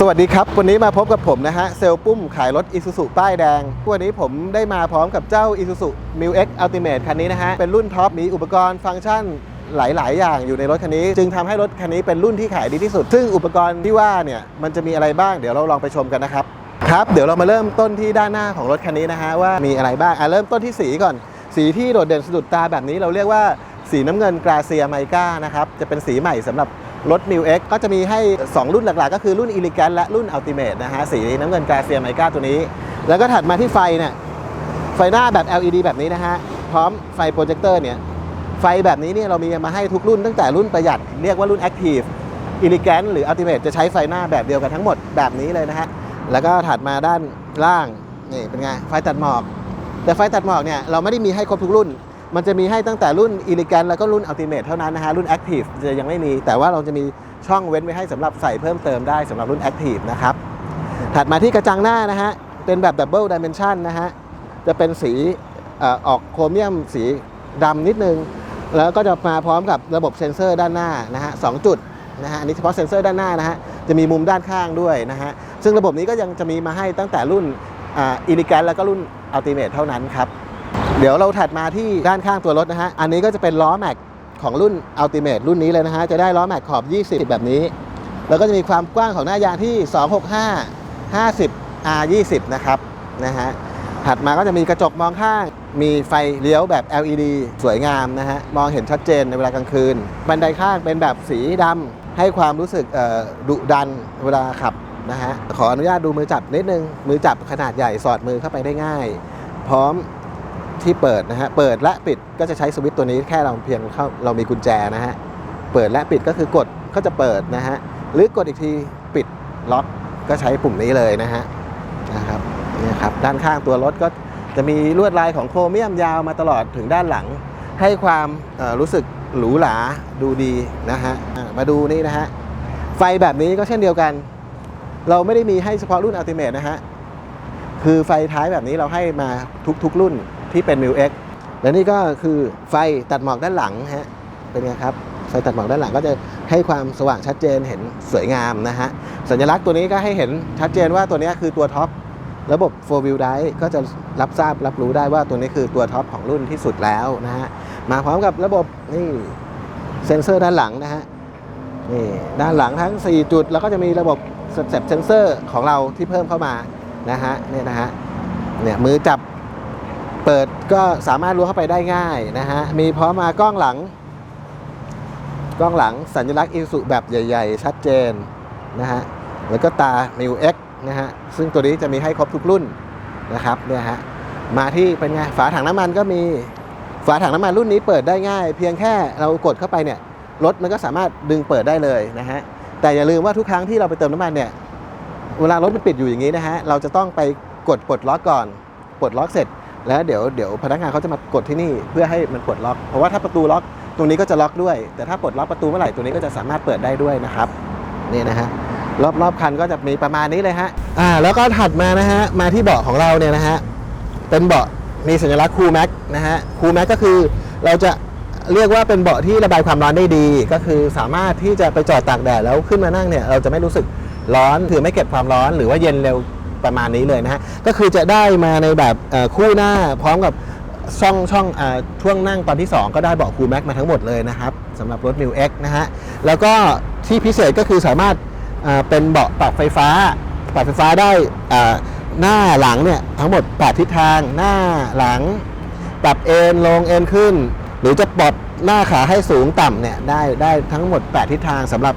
สวัสดีครับ วันนี้มาพบกับผมนะฮะ เซลปุ้มขายรถ Isuzu ป้ายแดง วันนี้ผมได้มาพร้อมกับเจ้า Isuzu m i l X Ultimate คันนี้นะฮะ เป็นรุ่นท็อปมีอุปกรณ์ฟังก์ชันหลาย ๆ อย่างอยู่ในรถคันนี้ จึงทำให้รถคันนี้เป็นรุ่นที่ขายดีที่สุด ซึ่งอุปกรณ์ที่ว่าเนี่ย มันจะมีอะไรบ้างเดี๋ยวเราลองไปชมกันนะครับ ครับ เดี๋ยวเรามาเริ่มต้นที่ด้านหน้าของรถคันนี้นะฮะว่ามีอะไรบ้างอะเริ่มต้นที่สีก่อน สีที่โดดเด่นสะดุดตาแบบนี้เราเรียกว่าสีน้ำเงินกราเซียไมกานะครับจะเป็นสีใหม่สำหรับ รถ m i l X ก็จะมีให้ 2 รุ่นหลักๆ ก็คือรุ่น e l e g a n t และรุ่น Ultimate นะฮะ สีน้ำเงินกาเซียไมกาตัวนี้ แล้วก็ถัดมาที่ไฟเนี่ย ไฟหน้าแบบ LED แบบนี้นะฮะ พร้อมไฟโปรเจคเตอร์เนี่ย ไฟแบบนี้เนี่ยเรามีมาให้ทุกรุ่นตั้งแต่รุ่นประหยัด เรียกว่ารุ่น Active e l e g a n t หรือ Ultimate จะใช้ไฟหน้าแบบเดียวกันทั้งหมดแบบนี้เลยนะฮะ แล้วก็ถัดมาด้านล่างนี่เป็นไงไฟตัดหมอก แต่ไฟตัดหมอกเนี่ยเราไม่ได้มีให้ครบทุกรุ่น มันจะมีให้ตั้งแต่รุ่น e l e g a n t แล้วก็รุ่น Ultimate เท่านั้นนะฮะรุ่น Active จะยังไม่มี แต่ว่าเราจะมีช่องเว้นไว้ให้สำหรับใส่เพิ่มเติมได้สำหรับรุ่น Active นะครับถัดมาที่กระจังหน้านะฮะเป็นแบบ Double Dimension นะฮะจะเป็นสีออกโครเมียมสีดำนิดนึง แล้วก็จะมาพร้อมกับระบบเซ็นเซอร์ด้านหน้านะฮะสองจุดนะฮะอันนี้เฉพาะเซ็นเซอร์ด้านหน้านะฮะจะมีมุมด้านข้างด้วยนะฮะซึ่งระบบนี้ก็ยังจะมีมาให้ตั้งแต่รุ่นอ่าอิลิแกนแล้วก็รุ่นอัลติเมทเท่านั้นครับ เดี๋ยวเราถัดมาที่ด้านข้างตัวรถนะฮะ อันนี้ก็จะเป็นล้อแม็กของรุ่นอัลติเมทรุ่นนี้เลยนะฮะ จะได้ล้อแม็กขอบ 20 แบบนี้ แล้วก็จะมีความกว้างของหน้ายางที่ 265 50 R 20นะครับนะฮะ ถัดมาก็จะมีกระจกมองข้าง มีไฟเลี้ยวแบบ LED สวยงามนะฮะ มองเห็นชัดเจนในเวลากลางคืน บันไดข้างเป็นแบบสีดำให้ความรู้สึกดุดันเวลาขับนะฮะ ขออนุญาตดูมือจับนิดนึง มือจับขนาดใหญ่สอดมือเข้าไปได้ง่าย พร้อม ที่เปิดนะฮะ เปิดและปิดก็จะใช้สวิตช์ตัวนี้แค่เราเพียงเข้าเรามีกุญแจนะฮะ เปิดและปิดก็คือกดก็จะเปิดนะฮะ หรือกดอีกทีปิดล็อกก็ใช้ปุ่มนี้เลยนะฮะ นะครับนี่ครับ ด้านข้างตัวรถก็จะมีลวดลายของโครเมียมยาวมาตลอดถึงด้านหลัง ให้ความรู้สึกหรูหราดูดีนะฮะ มาดูนี่นะฮะ ไฟแบบนี้ก็เช่นเดียวกัน เราไม่ได้มีให้เฉพาะรุ่น Ultimate นะฮะ คือไฟท้ายแบบนี้เราให้มาทุกๆรุ่น ที่เป็น m i l X และนี่ก็คือไฟตัดหมอกด้านหลังฮะเป็นไงครับไฟตัดหมอกด้านหลังก็จะให้ความสว่างชัดเจนเห็นสวยงามนะฮะสัญลักษณ์ตัวนี้ก็ให้เห็นชัดเจนว่าตัวนี้คือตัวท็อประบบ4 wheel drive ก็จะรับทราบรับรู้ได้ว่าตัวนี้คือตัวท็อปของรุ่นที่สุดแล้วนะฮะมาพร้อมกับระบบนี่เซ็นเซอร์ด้านหลังนะฮะนี่ด้านหลังทั้ง 4 จุด แล้วก็จะมีระบบสเต็ปเซนเซอร์ของเราที่เพิ่มเข้ามานะฮะเนี่ยนะฮะเนี่ยมือจับ เปิดก็สามารถรู้เข้าไปได้ง่ายนะฮะ มีพร้อมมากล้องหลัง กล้องหลังสัญลักษณ์อิสุแบบใหญ่ ๆ ชัดเจนนะฮะ แล้วก็ตา m i u X นะฮะ ซึ่งตัวนี้จะมีให้ครบทุกรุ่นนะครับเนี่ยฮะ มาที่เป็นไงฝาถังน้ำมันก็มี ฝาถังน้ำมันรุ่นนี้เปิดได้ง่าย เพียงแค่เรากดเข้าไปเนี่ยรถมันก็สามารถดึงเปิดได้เลยนะฮะ แต่อย่าลืมว่าทุกครั้งที่เราไปเติมน้ำมันเนี่ยเวลารถมันปิดอยู่อย่างนี้นะฮะเราจะต้องไปกดปลดล็อกก่อนปลดล็อกเสร็จ แล้วเดี๋ยวเดี๋ยวพนักงานเขาจะมากดที่นี่เพื่อให้มันปลดล็อก เพราะว่าถ้าประตูล็อกตรงนี้ก็จะล็อกด้วย แต่ถ้าปลดล็อกประตูเมื่อไหร่ตัวนี้ก็จะสามารถเปิดได้ด้วยนะครับนี่นะฮะรอบรอบคันก็จะมีประมาณนี้เลยฮะอ่าแล้วก็ถัดมานะฮะมาที่เบาะของเราเนี่ยนะฮะเป็นเบาะมีสัญลักษณ์คูแม็กนะฮะคูแม็กก็คือเราจะเรียกว่าเป็นเบาะที่ระบายความร้อนได้ดี ก็คือสามารถที่จะไปจอดตากแดดแล้วขึ้นมานั่งเนี่ยเราจะไม่รู้สึกร้อนคือไม่เก็บความร้อนหรือว่าเย็นเร็ว ประมาณนี้เลยนะฮะ ก็คือจะได้มาในแบบคู่หน้าพร้อมกับช่องช่องอช่วงนั่งตอนที่ 2 ก็ได้เบาะคูแม็กมาทั้งหมดเลยนะครับสำหรับรถ m i l X นะฮะ แล้วก็ที่พิเศษก็คือสามารถเป็นเบาะปรับไฟฟ้า ปรับไฟฟ้าได้หน้าหลังเนี่ยทั้งหมด8ทิศทางหน้าหลัง ปรับเอ็นลงเอ็นขึ้น หรือจะปรับหน้าขาให้สูงต่ำเนี่ยได้ได้ทั้งหมด 8 ทิศทางสำหรับ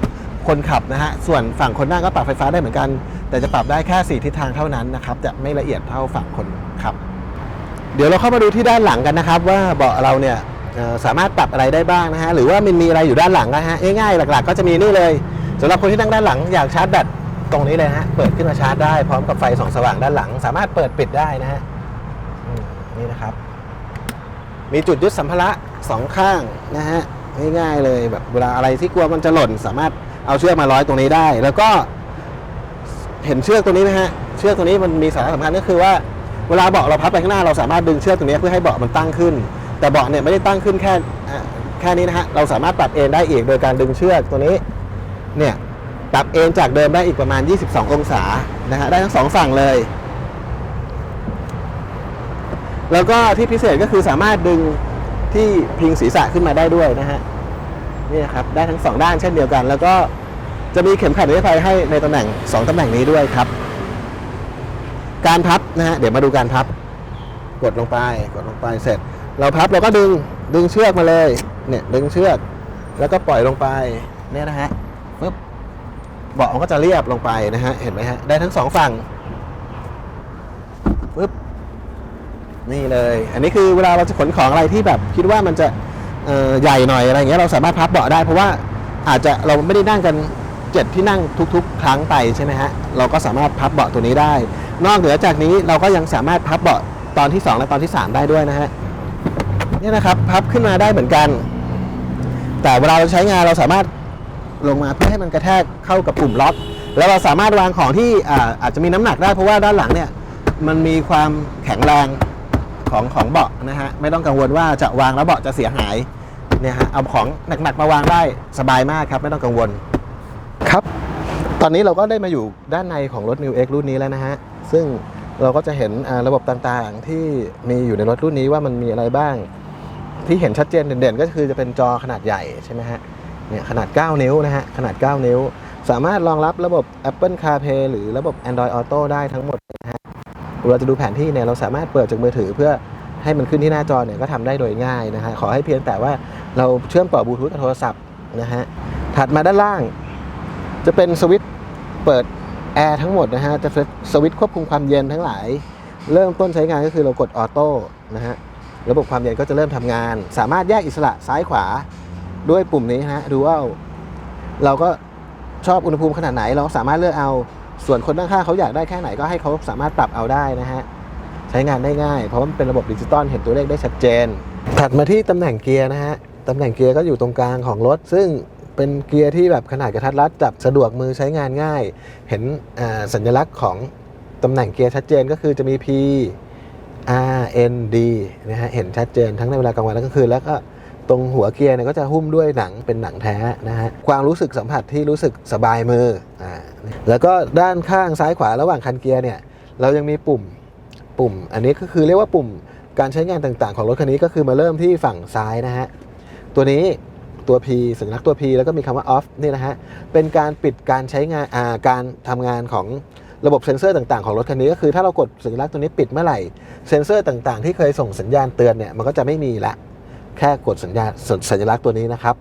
คนขับนะฮะ ส่วนฝั่งคนนั่งก็ปรับไฟฟ้าได้เหมือนกัน แต่จะปรับได้แค่ 4 ทิศทางเท่านั้นนะครับ จะไม่ละเอียดเท่าฝั่งคนขับ เดี๋ยวเราเข้ามาดูที่ด้านหลังกันนะครับ ว่าเบาะเราเนี่ยสามารถปรับอะไรได้บ้างนะฮะ หรือว่ามันมีอะไรอยู่ด้านหลังนะฮะ ง่ายๆ หลักๆ ก็จะมีนี่เลยสำหรับคนที่นั่งด้านหลังอยากชาร์จแบตตรงนี้เลยฮะ เปิดขึ้นมาชาร์จได้พร้อมกับไฟส่องสว่างด้านหลัง สามารถเปิดปิดได้นะฮะนี่นะครับ มีจุดยึดสัมภาระสองข้างนะฮะง่ายๆเลยแบบเวลาอะไรที่กลัวมันจะหล่นสามารถ เอาเชือกมาร้อยตรงนี้ได้ แล้วก็เห็นเชือกตัวนี้ไหมฮะ เชือกตัวนี้มันมีสาระสำคัญก็คือว่าเวลาเบาะเราพับไปข้างหน้าเราสามารถดึงเชือกตรงนี้เพื่อให้เบาะมันตั้งขึ้น แต่เบาะเนี่ยไม่ได้ตั้งขึ้นแค่แค่นี้นะฮะเราสามารถปรับเอนได้อีกโดยการดึงเชือกตัวนี้เนี่ยปรับเอนจากเดิมได้อีกประมาณ 22 องศานะฮะได้ทั้งสองฝั่งเลย แล้วก็ที่พิเศษก็คือสามารถดึงที่พิงศีรษะขึ้นมาได้ด้วยนะฮะ นี่ครับได้ทั้งสองด้านเช่นเดียวกัน แล้วก็จะมีเข็มขัดนิรภัยให้ในตำแหน่งสองตำแหน่งนี้ด้วยครับ การพับนะฮะเดี๋ยวมาดูการพับ กดลงไปกดลงไปเสร็จ เราพับเราก็ดึงดึงเชือกมาเลยเนี่ยดึงเชือกแล้วก็ปล่อยลงไปเนี่ยนะฮะปึ๊บเบาะมันก็จะเรียบลงไปนะฮะเห็นไหมฮะได้ทั้งสองฝั่งปึ๊บนี่เลย อันนี้คือเวลาเราจะขนของอะไรที่แบบ คิดว่ามันจะ ใหญ่หน่อยอะไรเงี้ยเราสามารถพับเบาะได้ เพราะว่าอาจจะเราไม่ได้นั่งกันเจ็ดที่นั่งทุกๆ ครั้งไปใช่ไหมฮะเราก็สามารถพับเบาะตัวนี้ได้ นอกเหนือจากนี้เราก็ยังสามารถพับเบาะตอนที่ 2 และตอนที่ 3 ได้ด้วยนะฮะเนี่ยนะครับพับขึ้นมาได้เหมือนกัน แต่เวลาเราใช้งานเราสามารถลงมาเพื่อให้มันกระแทกเข้ากับปุ่มล็อก แล้วเราสามารถวางของที่อาอาจจะมีน้ำหนักได้เพราะว่าด้านหลังเนี่ยมันมีความแข็งแรง ของของเบาะนะฮะไม่ต้องกังวลว่าจะวางแล้วเบาะจะเสียหายเนี่ยฮะเอาของหนักๆมาวางได้สบายมากครับ ไม่ต้องกังวลครับ ตอนนี้เราก็ได้มาอยู่ด้านในของรถ New X รุ่นนี้แล้วนะฮะซึ่งเราก็จะเห็นระบบต่างๆ ที่มีอยู่ในรถรุ่นนี้ว่ามันมีอะไรบ้าง ที่เห็นชัดเจนเด่นๆ ก็คือจะเป็นจอขนาดใหญ่ใช่ไหมฮะเนี่ยขนาด 9 นิ้วนะฮะขนาด 9 นิ้ว สามารถรองรับระบบ Apple CarPlay หรือระบบ Android Auto ได้ทั้งหมดนะฮะ เราจะดูแผนที่เนี่ยเราสามารถเปิดจากมือถือเพื่อให้มันขึ้นที่หน้าจอเนี่ยก็ทำได้โดยง่ายนะฮะขอให้เพียงแต่ว่าเราเชื่อมต่อบลูทูธกับโทรศัพท์นะฮะถัดมาด้านล่าง จะเป็นสวิตช์เปิดแอร์ทั้งหมดนะฮะจะเป็นสวิตช์ควบคุมความเย็นทั้งหลาย เริ่มต้นใช้งานก็คือเรากดออโต้นะฮะระบบความเย็นก็จะเริ่มทำงาน สามารถแยกอิสระซ้ายขวาด้วยปุ่มนี้ฮะดูว่าเราก็ชอบอุณหภูมิขนาดไหนเราสามารถเลือกเอา ส่วนคนข้างๆเขาอยากได้แค่ไหนก็ให้เขาสามารถปรับเอาได้นะฮะใช้งานได้ง่าย เพราะมันเป็นระบบดิจิตอลเห็นตัวเลขได้ชัดเจน ถัดมาที่ตำแหน่งเกียร์นะฮะตำแหน่งเกียร์ก็อยู่ตรงกลางของรถ ซึ่งเป็นเกียร์ที่แบบขนาดกระทัดรัดจับสะดวกมือใช้งานง่าย เห็นสัญลักษณ์ของตำแหน่งเกียร์ชัดเจนก็คือจะมี P R N D นะฮะเห็นชัดเจนทั้งในเวลากลางวันและกลางคืนแล้วก็ ตรงหัวเกียร์เนี่ยก็จะหุ้มด้วยหนังเป็นหนังแท้นะฮะความรู้สึกสัมผัสที่รู้สึกสบายมืออ่าแล้วก็ด้านข้างซ้ายขวาระหว่างคันเกียร์เนี่ยเรายังมีปุ่มปุ่ม อันนี้ก็คือเรียกว่าปุ่มการใช้งานต่างๆ ของรถคันนี้ก็คือมาเริ่มที่ฝั่งซ้ายนะฮะตัวนี้ตัว P สัญลักษณ์ตัว P แล้วก็มีคำว่า off นี่นะฮะ เป็นการปิดการใช้งานอ่าการทำงานของระบบเซ็นเซอร์ต่างๆของรถคันนี้ก็คือถ้าเรากดสัญลักษณ์ตัวนี้ปิดเมื่อไหร่ เซ็นเซอร์ต่างๆ ที่เคยส่งสัญญาณเตือนเนี่ยมันก็จะไม่มีละ แค่กดสัญญาสสัญลักษณ์ตัวนี้นะครับ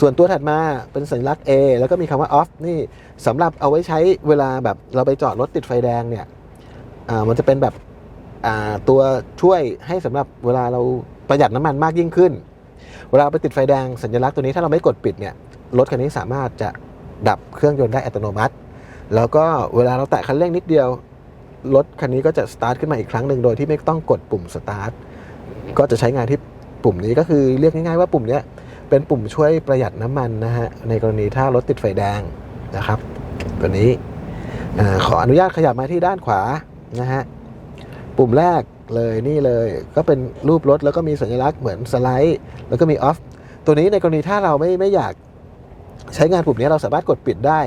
ส่วนตัวถัดมาเป็นสัญลักษณ์ A แล้วก็มีคำว่า off นี่สำหรับเอาไว้ใช้เวลาแบบเราไปจอดรถติดไฟแดงเนี่ยมันจะเป็นแบบตัวช่วยให้สำหรับเวลาเราประหยัดน้ำมันมากยิ่งขึ้น เวลาไปติดไฟแดงสัญลักษณ์ตัวนี้ถ้าเราไม่กดปิดเนี่ยรถคันนี้สามารถจะดับเครื่องยนต์ได้อัตโนมัติ แล้วก็เวลาเราแตะคันเร่งนิดเดียวรถคันนี้ก็จะสตาร์ทขึ้นมาอีกครั้งหนึ่งโดยที่ไม่ต้องกดปุ่มสตาร์ท ก็จะใช้งานที่ปุ่มนี้ก็คือเรียกง่ายๆว่าปุ่มนี้เป็นปุ่มช่วยประหยัดน้ำมันนะฮะในกรณีถ้ารถติดไฟแดงนะครับ ตัวนี้อขออนุญาตขยับมาที่ด้านขวานะฮะปุ่มแรกเลยนี่เลยก็เป็นรูปรถแล้วก็มีสัญลักษณ์เหมือนสไลด์แล้วก็มีออฟตัวนี้ในกรณีถ้าเราไม่ไม่อยากใช้งานปุ่มนี้เราสามารถกดปิดได้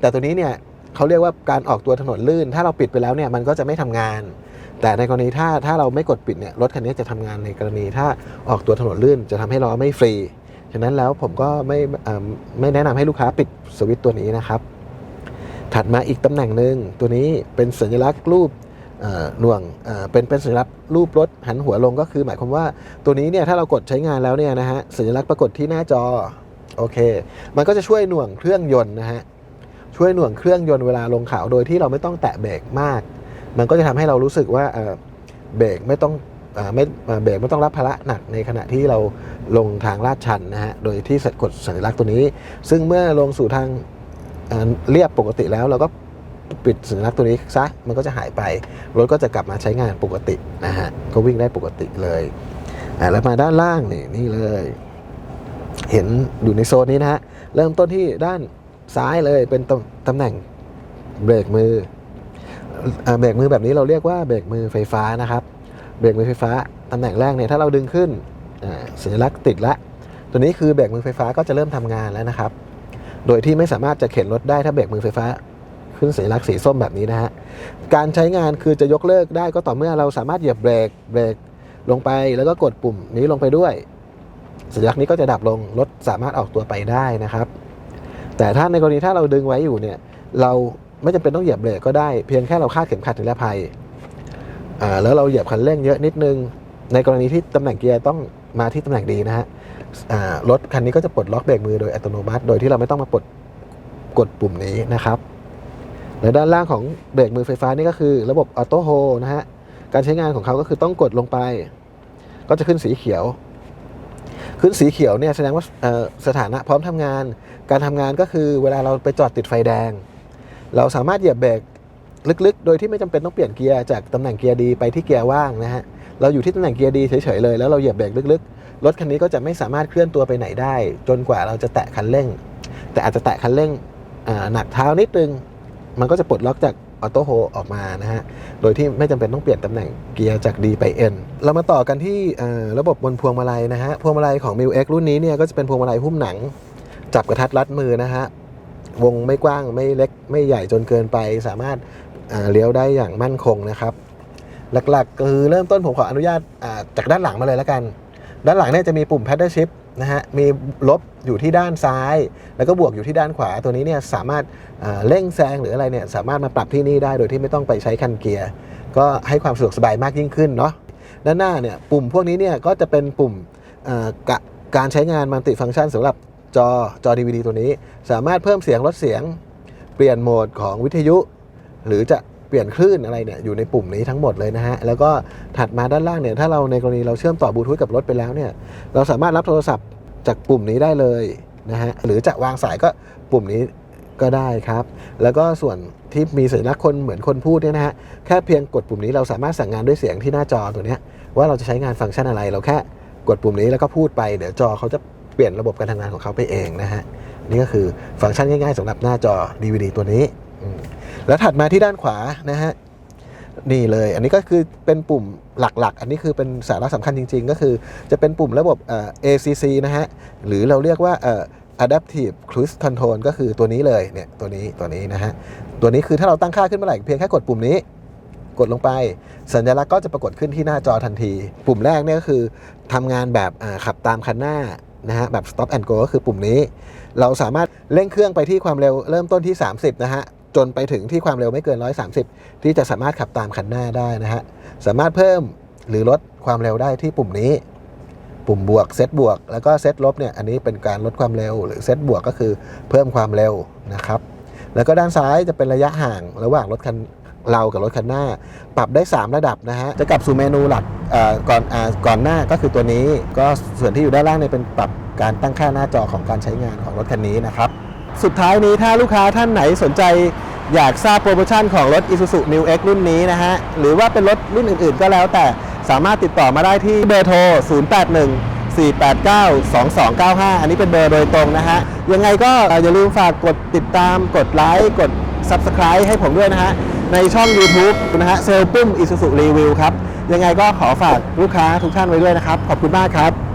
แต่ตัวนี้เนี่ยเขาเรียกว่าการออกตัวถนนลื่น ถ้าเราปิดไปแล้วเนี่ยมันก็จะไม่ทำงาน แต่ในกรณีถ้าถ้าเราไม่กดปิดเนี่ยรถคันนี้จะทำงานในกรณีถ้าออกตัวถนนลื่น จะทำให้ล้อไม่ฟรี ฉะนั้นแล้วผมก็ไม่ไม่แนะนำให้ลูกค้าปิดสวิตช์ตัวนี้นะครับ ถัดมาอีกตำแหน่งหนึ่งตัวนี้เป็นสัญลักษณ์รูปหน่วงเอ่อเป็นเป็นสัญลักษณ์รูปรถหันหัวลงก็คือ หมายความว่าตัวนี้เนี่ยถ้าเรากดใช้งานแล้วเนี่ยนะฮะสัญลักษณ์ปรากฏที่หน้าจอโอเค มันก็จะช่วยหน่วงเครื่องยนต์นะฮะช่วยหน่วงเครื่องยนต์เวลาลงเขาโดยที่เราไม่ต้องแตะเบรกมาก มันก็จะทำให้เรารู้สึกว่าเบรกไม่ต้องไม่เบรกไม่ต้องรับภาระหนักในขณะที่เราลงทางลาดชันนะฮะ โดยที่กดสัญลักษณ์ตัวนี้ ซึ่งเมื่อลงสู่ทางเเรียบปกติแล้วเราก็ปิดสัญลักษณ์ตัวนี้ซะ มันก็จะหายไป รถก็จะกลับมาใช้งานปกตินะฮะ ก็วิ่งได้ปกติเลยแล้วมาด้านล่างนี่นี่เลย เห็นอยู่ในโซนนี้นะฮะ เริ่มต้นที่ด้านซ้ายเลยเป็นตำตำแหน่งเบรกมือ เบรกมือแบบนี้เราเรียกว่าเบรกมือไฟฟ้านะครับ เบรกมือไฟฟ้าตำแหน่งแรกเนี่ยถ้าเราดึงขึ้นสัญลักษณ์ติดละ ตัวนี้คือเบรกมือไฟฟ้าก็จะเริ่มทำงานแล้วนะครับ โดยที่ไม่สามารถจะเข็นรถได้ถ้าเบรกมือไฟฟ้าขึ้นสัญลักษณ์สีส้มแบบนี้นะฮะ การใช้งานคือจะยกเลิกได้ก็ต่อเมื่อเราสามารถเหยียบเบรกเบรกลงไปแล้วก็กดปุ่มนี้ลงไปด้วย สัญลักษณ์นี้ก็จะดับลงรถสามารถออกตัวไปได้นะครับ แต่ถ้าในกรณีถ้าเราดึงไว้อยู่เนี่ยเรา ไม่จำเป็นต้องเหยียบเบรกก็ได้เพียงแค่เราคาดเข็มขัดนิรภัยอ่าแล้วเราเหยียบคันเร่งเยอะนิดนึง ในกรณีที่ตำแหน่งเกียร์ต้องมาที่ตำแหน่งดีนะฮะอ่ารถคันนี้ก็จะปลดล็อกเบรกมือโดยอัตโนมัติ โดยที่เราไม่ต้องมาปลดกดปุ่มนี้นะครับและด้านล่างของเบรกมือไฟฟ้านี่ก็คือระบบออโต้โฮนะฮะการใช้งานของเขาก็คือต้องกดลงไป ก็จะขึ้นสีเขียว ขึ้นสีเขียวเนี่ยแสดงว่าสถานะพร้อมทำงาน การทำงานก็คือเวลาเราไปจอดติดไฟแดง เราสามารถเหยียบเบรกลึกๆ โดยที่ไม่จำเป็นต้องเปลี่ยนเกียร์จากตำแหน่งเกียร์ดีไปที่เกียร์ว่างนะฮะ เราอยู่ที่ตำแหน่งเกียร์ดีเฉยๆเลย แล้วเราเหยียบเบรกลึกๆ รถคันนี้ก็จะไม่สามารถเคลื่อนตัวไปไหนได้ จนกว่าเราจะแตะคันเร่ง แต่อาจจะแตะคันเร่งหนักเท้านิดนึง มันก็จะปลดล็อกจากออโต้โฮออกมานะฮะ โดยที่ไม่จำเป็นต้องเปลี่ยนตำแหน่งเกียร์จาก D ไป N เรามาต่อกันที่ระบบบนพวงมาลัยนะฮะ พวงมาลัยของ m ิ X รุ่นนี้เนี่ยก็จะเป็นพวงมาลัยหุ้มหนัง จับกระทัดรัดมือนะฮะ วงไม่กว้างไม่เล็กไม่ใหญ่จนเกินไป สามารถเลี้ยวได้อย่างมั่นคงนะครับ หลักๆ คือเริ่มต้นผมขออนุญาตจากด้านหลังมาเลยแล้วกัน ด้านหลังเนี่ยจะมีปุ่ม paddle shift นะฮะมีลบอยู่ที่ด้านซ้าย แล้วก็บวกอยู่ที่ด้านขวาตัวนี้เนี่ยสามารถอ่าเร่งแซงหรืออะไรเนี่ยสามารถมาปรับที่นี่ได้โดยที่ไม่ต้องไปใช้คันเกียร์ก็ให้ความสะดวกสบายมากยิ่งขึ้นเนาะด้านหน้าเนี่ยปุ่มพวกนี้เนี่ยก็จะเป็นปุ่มากะการใช้งานมัลติฟังก์ชันสำหรับ จอจอ DVD ตัวนี้ สามารถเพิ่มเสียงลดเสียง เปลี่ยนโหมดของวิทยุ หรือจะเปลี่ยนคลื่นอะไรเนี่ยอยู่ในปุ่มนี้ทั้งหมดเลยนะฮะ แล้วก็ถัดมาด้านล่างเนี่ยถ้าเราในกรณีเราเชื่อมต่อบลูทูธกับรถไปแล้วเนี่ยเราสามารถรับโทรศัพท์จากปุ่มนี้ได้เลยนะฮะหรือจะวางสายก็ปุ่มนี้ก็ได้ครับ แล้วก็ส่วนที่มีสัญลักษณ์คนเหมือนคนพูดเนี่ยนะฮะแค่เพียงกดปุ่มนี้เราสามารถสั่งงานด้วยเสียงที่หน้าจอตัวเนี้ยว่าเราจะใช้งานฟังก์ชันอะไรเราแค่กดปุ่มนี้แล้วก็พูดไปเดี๋ยวจอเขาจะ เปลี่ยนระบบการทำงานของเขาไปเองนะฮะนี่ก็คือฟังก์ชันง่ายๆสำหรับหน้าจอ DVD ตัวนี้ แล้วถัดมาที่ด้านขวานะฮะนี่เลย อันนี้ก็คือเป็นปุ่มหลักๆ อันนี้คือเป็นสาระสำคัญจริง ๆ ก็คือจะเป็นปุ่มระบบเอ่อ ACC นะฮะหรือเราเรียกว่าอ่อ Adaptive Cruise Control ก็คือตัวนี้เลยเนี่ยตัวนี้ตัวนี้นะฮะตัวนี้คือถ้าเราตั้งค่าขึ้นเมื่อไหร่เพียงแค่กดปุ่มนี้กดลงไป สัญลักษณ์ก็จะปรากฏขึ้นที่หน้าจอทันที ปุ่มแรกเนี่ยก็คือทำงานแบบขับตามคันหน้า นะฮะแบบ stop and go ก็คือปุ่มนี้ เราสามารถเร่งเครื่องไปที่ความเร็วเริ่มต้นที่ 30 นะฮะจนไปถึงที่ความเร็วไม่เกิน 130 ที่จะสามารถขับตามคันหน้าได้นะฮะสามารถเพิ่มหรือลดความเร็วได้ที่ปุ่มนี้ ปุ่มบวกเซตบวก แล้วก็เซตลบเนี่ยอันนี้เป็นการลดความเร็ว หรือเซตบวกก็คือเพิ่มความเร็วนะครับแล้วก็ด้านซ้ายจะเป็นระยะห่างระหว่างรถคัน เรากับรถคันหน้า ปรับได้ 3 ระดับนะฮะ จะกลับสู่เมนูหลักก่อนอก่อนหน้าก็คือตัวนี้ ก็ส่วนที่อยู่ด้านล่างเนี่ยเป็นปรับการตั้งค่าหน้าจอของการใช้งานของรถคันนี้นะครับ สุดท้ายนี้ถ้าลูกค้าท่านไหนสนใจอยากทราบโปรโมชั่นของรถ Isuzu New X รุ่นนี้นะฮะ หรือว่าเป็นรถรุ่นอื่นๆ ก็แล้วแต่สามารถติดต่อมาได้ที่เบอร์โทร 081 489 2295 อันนี้เป็นเบอร์โดยตรงนะฮะ ยังไงก็อย่าลืมฝากกดติดตามกดไลค์กด Subscribe ให้ผมด้วยนะฮะ ในช่อง YouTube นะฮะเซลปุ้มอิสุสุรีวิวครับ ยังไงก็ขอฝากลูกค้าทุกท่านไว้ด้วยนะครับ ขอบคุณมากครับ